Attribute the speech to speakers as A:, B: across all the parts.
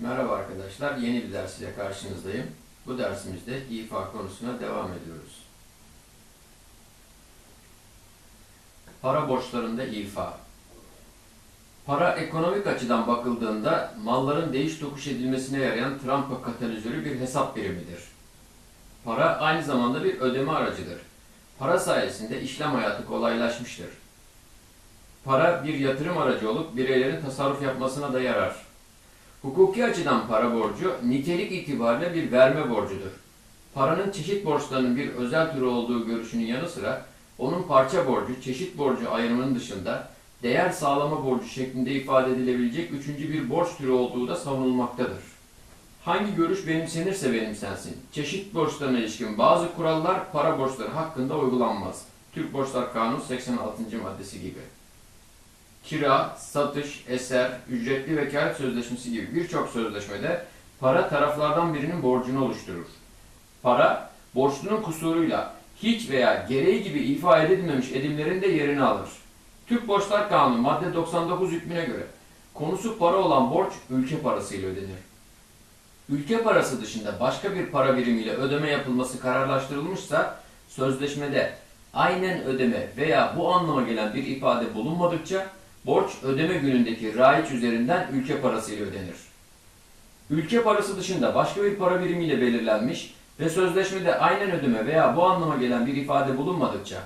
A: Merhaba arkadaşlar, yeni bir ders ile karşınızdayım. Bu dersimizde ifa konusuna devam ediyoruz. Para borçlarında ifa. Para ekonomik açıdan bakıldığında malların değiş tokuş edilmesine yarayan trampa katalizörü bir hesap birimidir. Para aynı zamanda bir ödeme aracıdır. Para sayesinde işlem hayatı kolaylaşmıştır. Para bir yatırım aracı olup bireylerin tasarruf yapmasına da yarar. Hukuki açıdan para borcu nitelik itibariyle bir verme borcudur. Paranın çeşit borçlarının bir özel türü olduğu görüşünün yanı sıra onun parça borcu, çeşit borcu ayrımının dışında değer sağlama borcu şeklinde ifade edilebilecek üçüncü bir borç türü olduğu da savunulmaktadır. Hangi görüş benimsenirse benimsensin. Çeşit borçlarına ilişkin bazı kurallar para borçları hakkında uygulanmaz. Türk Borçlar Kanunu 86. maddesi gibi kira, satış, eser, ücretli vekalet sözleşmesi gibi birçok sözleşmede para taraflardan birinin borcunu oluşturur. Para, borçlunun kusuruyla hiç veya gereği gibi ifade edilmemiş edimlerin de yerini alır. Türk Borçlar Kanunu madde 99 hükmüne göre konusu para olan borç ülke parasıyla ödenir. Ülke parası dışında başka bir para birimiyle ödeme yapılması kararlaştırılmışsa sözleşmede aynen ödeme veya bu anlama gelen bir ifade bulunmadıkça Borç ödeme günündeki raiç üzerinden ülke parasıyla ödenir. Ülke parası dışında başka bir para birimiyle belirlenmiş ve sözleşmede aynen ödeme veya bu anlama gelen bir ifade bulunmadıkça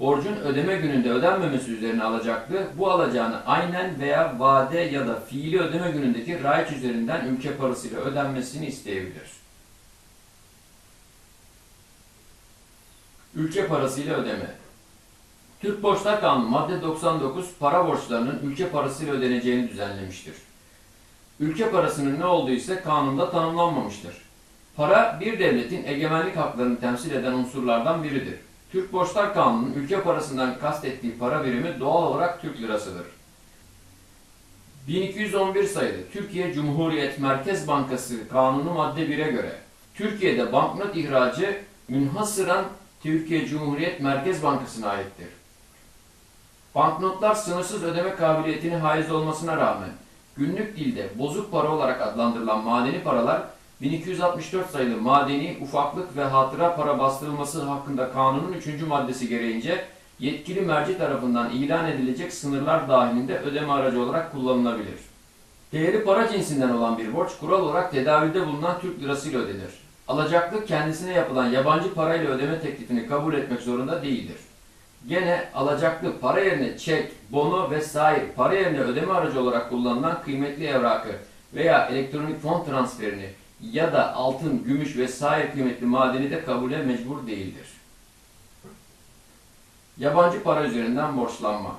A: borcun ödeme gününde ödenmemesi üzerine alacaklı bu alacağını aynen veya vade ya da fiili ödeme günündeki raiç üzerinden ülke parasıyla ödenmesini isteyebilir. Ülke parasıyla ödeme Türk Borçlar Kanunu madde 99 para borçlarının ülke parasıyla ödeneceğini düzenlemiştir. Ülke parasının ne olduğu ise kanunda tanımlanmamıştır. Para bir devletin egemenlik haklarını temsil eden unsurlardan biridir. Türk Borçlar Kanunu'nun ülke parasından kastettiği para birimi doğal olarak Türk lirasıdır. 1211 sayılı Türkiye Cumhuriyet Merkez Bankası Kanunu madde 1'e göre Türkiye'de banknot ihracı münhasıran Türkiye Cumhuriyet Merkez Bankası'na aittir. Banknotlar sınırsız ödeme kabiliyetine haiz olmasına rağmen günlük dilde bozuk para olarak adlandırılan madeni paralar 1264 sayılı madeni ufaklık ve hatıra para bastırılması hakkında kanunun 3. maddesi gereğince yetkili merci tarafından ilan edilecek sınırlar dahilinde ödeme aracı olarak kullanılabilir. Değeri para cinsinden olan bir borç kural olarak tedavülde bulunan Türk lirasıyla ödenir. Alacaklı kendisine yapılan yabancı parayla ödeme teklifini kabul etmek zorunda değildir. Gene alacaklı para yerine çek, bono vesaire para yerine ödeme aracı olarak kullanılan kıymetli evrakı veya elektronik fon transferini ya da altın, gümüş vesaire kıymetli madeni de kabule mecbur değildir. Yabancı para üzerinden borçlanma.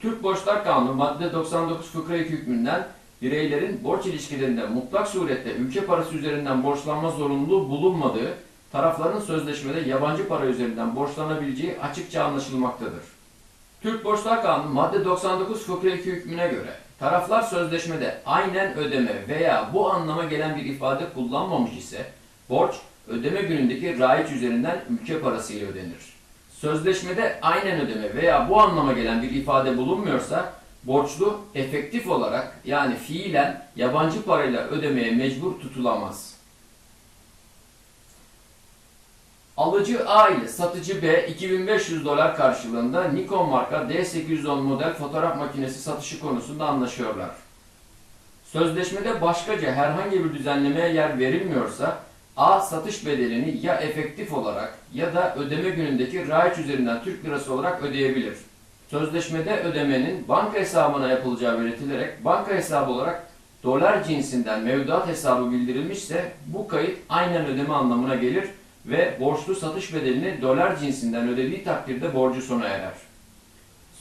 A: Türk Borçlar Kanunu madde 99 fıkra 2 hükmünden bireylerin borç ilişkilerinde mutlak surette ülke parası üzerinden borçlanma zorunluluğu bulunmadığı tarafların sözleşmede yabancı para üzerinden borçlanabileceği açıkça anlaşılmaktadır. Türk Borçlar Kanunu madde 99 fıkra 2 hükmüne göre taraflar sözleşmede aynen ödeme veya bu anlama gelen bir ifade kullanmamış ise borç ödeme günündeki raiç üzerinden ülke parasıyla ödenir. Sözleşmede aynen ödeme veya bu anlama gelen bir ifade bulunmuyorsa borçlu efektif olarak yani fiilen yabancı parayla ödemeye mecbur tutulamaz. Alıcı A ile satıcı B 2500 dolar karşılığında Nikon marka D810 model fotoğraf makinesi satışı konusunda anlaşıyorlar. Sözleşmede başkaca herhangi bir düzenlemeye yer verilmiyorsa A satış bedelini ya efektif olarak ya da ödeme günündeki raiç üzerinden Türk lirası olarak ödeyebilir. Sözleşmede ödemenin banka hesabına yapılacağı belirtilerek banka hesabı olarak dolar cinsinden mevduat hesabı bildirilmişse bu kayıt aynen ödeme anlamına gelir ve borçlu satış bedelini dolar cinsinden ödediği takdirde borcu sona erer.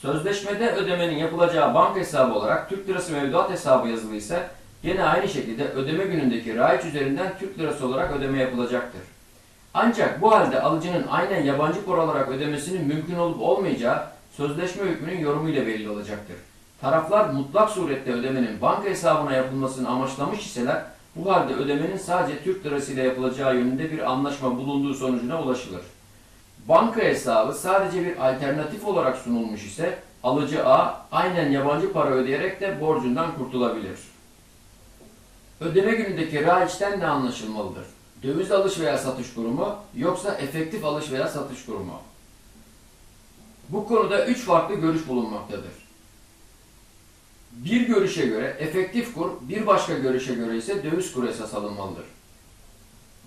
A: Sözleşmede ödemenin yapılacağı banka hesabı olarak Türk lirası mevduat hesabı yazılıysa gene aynı şekilde ödeme günündeki raiç üzerinden Türk lirası olarak ödeme yapılacaktır. Ancak bu halde alıcının aynen yabancı para olarak ödemesinin mümkün olup olmayacağı sözleşme hükmünün yorumuyla belli olacaktır. Taraflar mutlak surette ödemenin banka hesabına yapılmasını amaçlamış iseler bu halde ödemenin sadece Türk lirası ile yapılacağı yönünde bir anlaşma bulunduğu sonucuna ulaşılır. Banka hesabı sadece bir alternatif olarak sunulmuş ise alıcı A aynen yabancı para ödeyerek de borcundan kurtulabilir. Ödeme günündeki raiçten ne anlaşılmalıdır? Döviz alış veya satış kurumu yoksa efektif alış veya satış kurumu? Bu konuda üç farklı görüş bulunmaktadır. Bir görüşe göre efektif kur, bir başka görüşe göre ise döviz kuru esas alınmalıdır.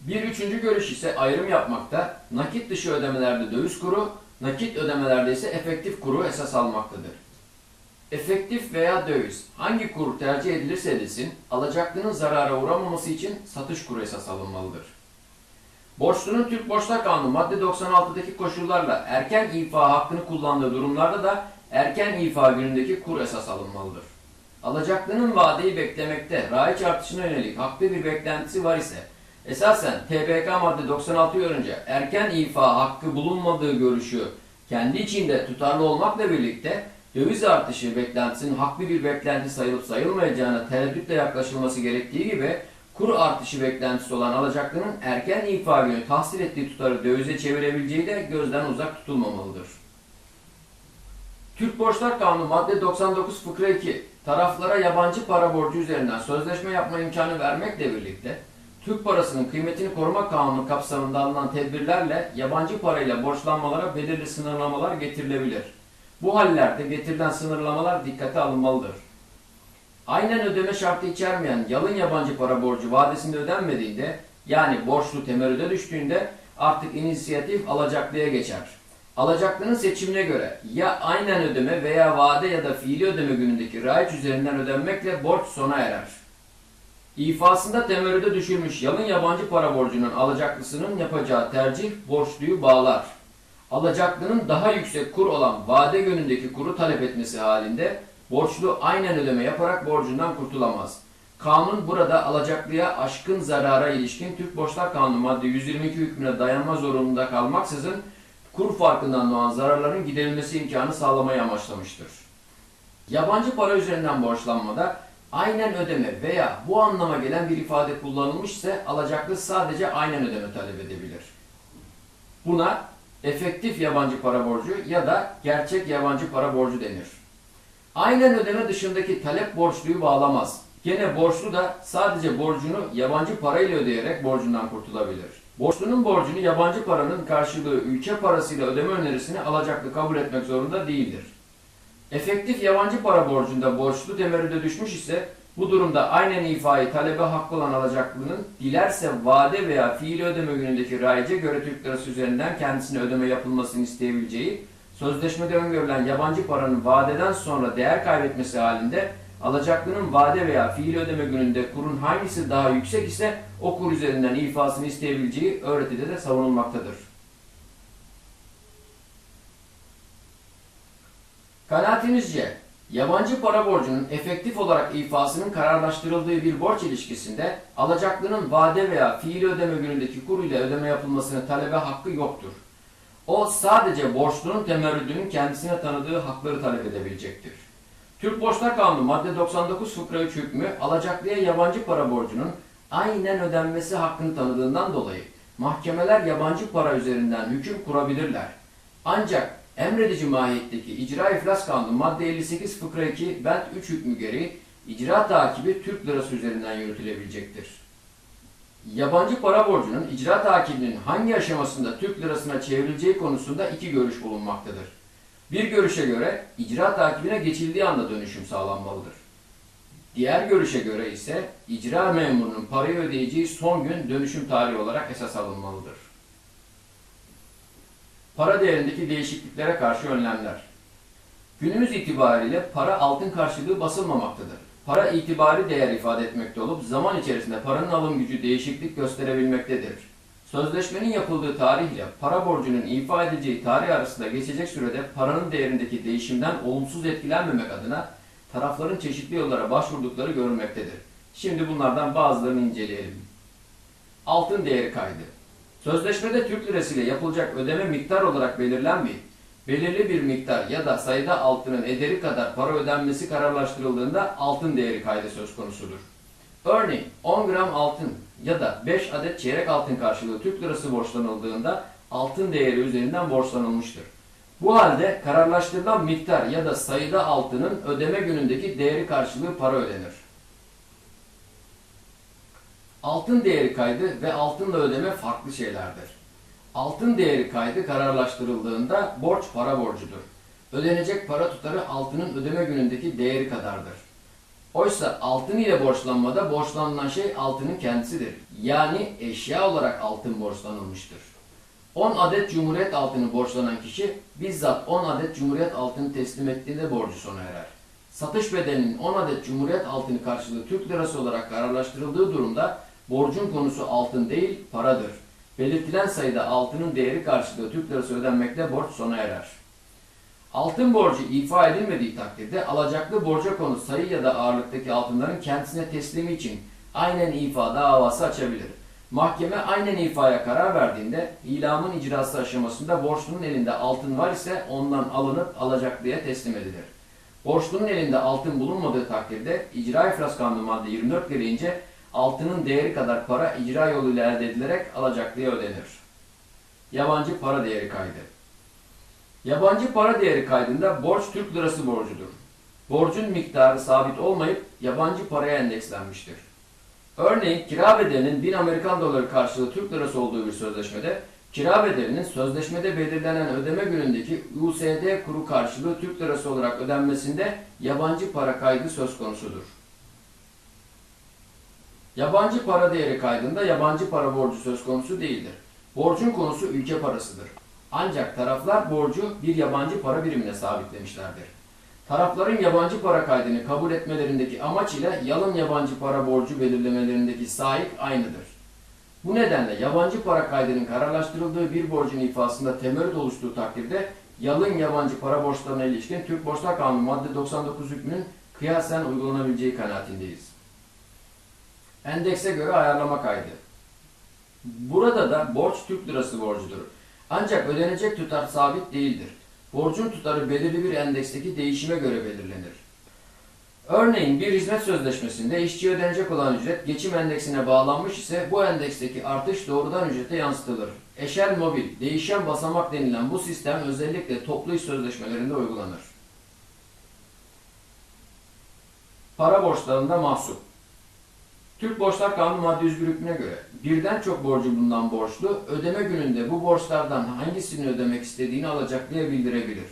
A: Bir üçüncü görüş ise ayrım yapmakta, nakit dışı ödemelerde döviz kuru, nakit ödemelerde ise efektif kuru esas almaktadır. Efektif veya döviz hangi kur tercih edilirse edilsin, alacaklının zarara uğramaması için satış kuru esas alınmalıdır. Borçlunun Türk Borçlar Kanunu madde 96'daki koşullarla erken ifa hakkını kullandığı durumlarda da erken ifa günündeki kur esas alınmalıdır. Alacaklının vadeyi beklemekte raiç artışına yönelik haklı bir beklentisi var ise esasen TBK madde 96 görünce erken ifa hakkı bulunmadığı görüşü kendi içinde tutarlı olmakla birlikte döviz artışı beklentisinin haklı bir beklenti sayılıp sayılmayacağına tereddütle yaklaşılması gerektiği gibi kur artışı beklentisi olan alacaklının erken ifa günü tahsil ettiği tutarı dövize çevirebileceği de gözden uzak tutulmamalıdır. Türk Borçlar Kanunu madde 99 fıkra 2 taraflara yabancı para borcu üzerinden sözleşme yapma imkanı vermekle birlikte Türk parasının kıymetini koruma kanunu kapsamında alınan tedbirlerle yabancı parayla borçlanmalara belirli sınırlamalar getirilebilir. Bu hallerde getirilen sınırlamalar dikkate alınmalıdır. Aynen ödeme şartı içermeyen yalın yabancı para borcu vadesinde ödenmediğinde yani borçlu temerrüde düştüğünde artık inisiyatif alacaklıya geçer. Alacaklının seçimine göre ya aynen ödeme veya vade ya da fiili ödeme günündeki raiç üzerinden ödenmekle borç sona erer. İfasında temerrüde düşürmüş yalın yabancı para borcunun alacaklısının yapacağı tercih borçluyu bağlar. Alacaklının daha yüksek kur olan vade günündeki kuru talep etmesi halinde borçlu aynen ödeme yaparak borcundan kurtulamaz. Kanun burada alacaklıya aşkın zarara ilişkin Türk Borçlar Kanunu madde 122 hükmüne dayanma zorunluluğunda kalmaksızın kur farkından doğan zararların giderilmesi imkanı sağlamayı amaçlamıştır. Yabancı para üzerinden borçlanmada aynen ödeme veya bu anlama gelen bir ifade kullanılmış alacaklı sadece aynen ödeme talep edebilir. Buna efektif yabancı para borcu ya da gerçek yabancı para borcu denir. Aynen ödeme dışındaki talep borçluyu bağlamaz. Gene borçlu da sadece borcunu yabancı parayla ödeyerek borcundan kurtulabilir. Borçlunun borcunu yabancı paranın karşılığı ülke parasıyla ödeme önerisini alacaklı kabul etmek zorunda değildir. Efektif yabancı para borcunda borçlu temerrüde düşmüş ise bu durumda aynen ifayı talebe hakkı olan alacaklının dilerse vade veya fiili ödeme günündeki raice göre Türk lirası üzerinden kendisine ödeme yapılmasını isteyebileceği sözleşmede öngörülen yabancı paranın vadeden sonra değer kaybetmesi halinde alacaklının vade veya fiili ödeme gününde kurun hangisi daha yüksek ise o kur üzerinden ifasını isteyebileceği öğretide de savunulmaktadır. Kanaatimizce yabancı para borcunun efektif olarak ifasının kararlaştırıldığı bir borç ilişkisinde alacaklının vade veya fiili ödeme günündeki kur ile ödeme yapılmasını talebe hakkı yoktur. O sadece borçlunun temerrüdünün kendisine tanıdığı hakları talep edebilecektir. Türk Borçlar Kanunu madde 99 fıkra 3 hükmü alacaklıya yabancı para borcunun aynen ödenmesi hakkını tanıdığından dolayı mahkemeler yabancı para üzerinden hüküm kurabilirler. Ancak emredici mahiyetteki icra iflas kanunu madde 58 fıkra 2 bent 3 hükmü gereği icra takibi Türk lirası üzerinden yürütülebilecektir. Yabancı para borcunun icra takibinin hangi aşamasında Türk lirasına çevrileceği konusunda iki görüş bulunmaktadır. Bir görüşe göre icra takibine geçildiği anda dönüşüm sağlanmalıdır. Diğer görüşe göre ise icra memurunun parayı ödeyeceği son gün dönüşüm tarihi olarak esas alınmalıdır. Para değerindeki değişikliklere karşı önlemler. Günümüz itibariyle para altın karşılığı basılmamaktadır. Para itibari değer ifade etmekte olup zaman içerisinde paranın alım gücü değişiklik gösterebilmektedir. Sözleşmenin yapıldığı tarihle para borcunun ifa edileceği tarih arasında geçecek sürede paranın değerindeki değişimden olumsuz etkilenmemek adına tarafların çeşitli yollara başvurdukları görülmektedir. Şimdi bunlardan bazılarını inceleyelim. Altın değeri kaydı. Sözleşmede Türk lirası ile yapılacak ödeme miktar olarak belirlenmeyip, belirli bir miktar ya da sayıda altının ederi kadar para ödenmesi kararlaştırıldığında altın değeri kaydı söz konusudur. Örneğin 10 gram altın ya da 5 adet çeyrek altın karşılığı Türk lirası borçlanıldığında altın değeri üzerinden borçlanılmıştır. Bu halde kararlaştırılan miktar ya da sayıda altının ödeme günündeki değeri karşılığı para ödenir. Altın değeri kaydı ve altınla ödeme farklı şeylerdir. Altın değeri kaydı kararlaştırıldığında borç para borcudur. Ödenecek para tutarı altının ödeme günündeki değeri kadardır. Oysa altın ile borçlanmada borçlanılan şey altının kendisidir. Yani eşya olarak altın borçlanılmıştır. 10 adet cumhuriyet altını borçlanan kişi bizzat 10 adet cumhuriyet altını teslim ettiğinde borcu sona erer. Satış bedelinin 10 adet cumhuriyet altını karşılığı Türk lirası olarak kararlaştırıldığı durumda borcun konusu altın değil paradır. Belirtilen sayıda altının değeri karşılığı Türk lirası ödenmekle borç sona erer. Altın borcu ifa edilmediği takdirde alacaklı borca konu sayı ya da ağırlıktaki altınların kendisine teslimi için aynen ifa davası açabilir. Mahkeme aynen ifaya karar verdiğinde ilamın icrası aşamasında borçlunun elinde altın var ise ondan alınıp alacaklıya teslim edilir. Borçlunun elinde altın bulunmadığı takdirde icra iflas kanunu madde 24 gereğince altının değeri kadar para icra yoluyla elde edilerek alacaklıya ödenir. Yabancı para değeri kaydı. Yabancı para değeri kaydında borç Türk lirası borcudur. Borcun miktarı sabit olmayıp yabancı paraya endekslenmiştir. Örneğin kira bedelinin 1000 Amerikan doları karşılığı Türk lirası olduğu bir sözleşmede kira bedelinin sözleşmede belirlenen ödeme günündeki USD kuru karşılığı Türk lirası olarak ödenmesinde yabancı para kaydı söz konusudur. Yabancı para değeri kaydında yabancı para borcu söz konusu değildir. Borcun konusu ülke parasıdır. Ancak taraflar borcu bir yabancı para birimine sabitlemişlerdir. Tarafların yabancı para kaydını kabul etmelerindeki amaç ile yalın yabancı para borcu belirlemelerindeki sahip aynıdır. Bu nedenle yabancı para kaydının kararlaştırıldığı bir borcun ifasında temerrüt oluştuğu takdirde yalın yabancı para borçlarına ilişkin Türk Borçlar Kanunu madde 99 hükmünün kıyasen uygulanabileceği kanaatindeyiz. Endekse göre ayarlama kaydı. Burada da borç Türk lirası borcudur. Ancak ödenecek tutar sabit değildir. Borcun tutarı belirli bir endeksteki değişime göre belirlenir. Örneğin bir hizmet sözleşmesinde işçiye ödenecek olan ücret geçim endeksine bağlanmış ise bu endeksteki artış doğrudan ücrete yansıtılır. Eşel mobil, değişen basamak denilen bu sistem özellikle toplu iş sözleşmelerinde uygulanır. Para borçlarında mahsup. Türk Borçlar Kanunu madde 101 hükmüne göre birden çok borcu bulunan borçlu ödeme gününde bu borçlardan hangisini ödemek istediğini alacaklıya bildirebilir.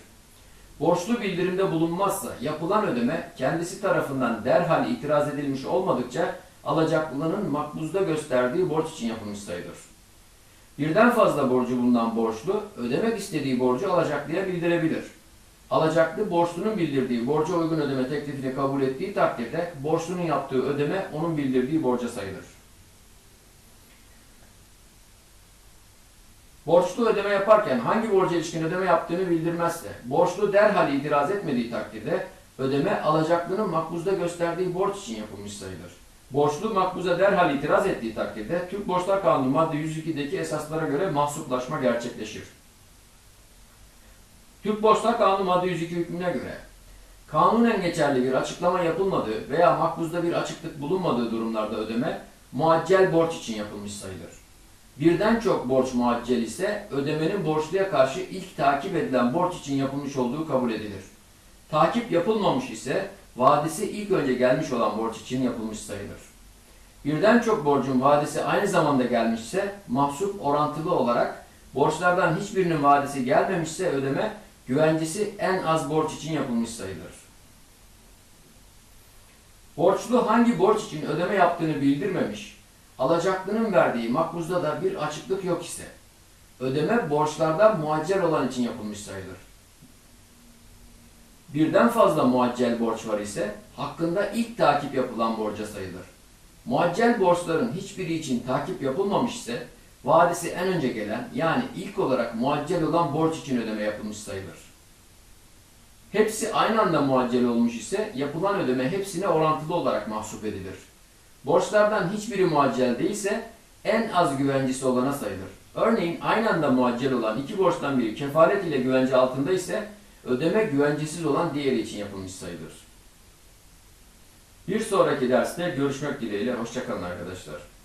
A: Borçlu bildirimde bulunmazsa yapılan ödeme kendisi tarafından derhal itiraz edilmiş olmadıkça alacaklının makbuzda gösterdiği borç için yapılmış sayılır. Birden fazla borcu bulunan borçlu ödemek istediği borcu alacaklıya bildirebilir. Alacaklı borçlunun bildirdiği borca uygun ödeme teklifini kabul ettiği takdirde borçlunun yaptığı ödeme onun bildirdiği borca sayılır. Borçlu ödeme yaparken hangi borca ilişkin ödeme yaptığını bildirmezse, borçlu derhal itiraz etmediği takdirde ödeme alacaklının makbuzda gösterdiği borç için yapılmış sayılır. Borçlu makbuza derhal itiraz ettiği takdirde Türk Borçlar Kanunu madde 102'deki esaslara göre mahsuplaşma gerçekleşir. Türk Borçlar Kanunu madde 102 hükmüne göre kanunen geçerli bir açıklama yapılmadığı veya makbuzda bir açıklık bulunmadığı durumlarda ödeme muaccel borç için yapılmış sayılır. Birden çok borç muaccel ise ödemenin borçluya karşı ilk takip edilen borç için yapılmış olduğu kabul edilir. Takip yapılmamış ise vadesi ilk önce gelmiş olan borç için yapılmış sayılır. Birden çok borcun vadesi aynı zamanda gelmişse mahsup orantılı olarak borçlardan hiçbirinin vadesi gelmemişse ödeme güvencesi en az borç için yapılmış sayılır. Borçlu hangi borç için ödeme yaptığını bildirmemiş, alacaklının verdiği makbuzda da bir açıklık yok ise, ödeme borçlardan muaccel olan için yapılmış sayılır. Birden fazla muaccel borç var ise, hakkında ilk takip yapılan borca sayılır. Muaccel borçların hiçbiri için takip yapılmamış ise, vadesi en önce gelen yani ilk olarak muaccel olan borç için ödeme yapılmış sayılır. Hepsi aynı anda muaccel olmuş ise yapılan ödeme hepsine orantılı olarak mahsup edilir. Borçlardan hiçbiri muaccel değilse en az güvencesi olana sayılır. Örneğin aynı anda muaccel olan iki borçtan biri kefalet ile güvence altında ise ödeme güvencesiz olan diğeri için yapılmış sayılır. Bir sonraki derste görüşmek dileğiyle. Hoşçakalın arkadaşlar.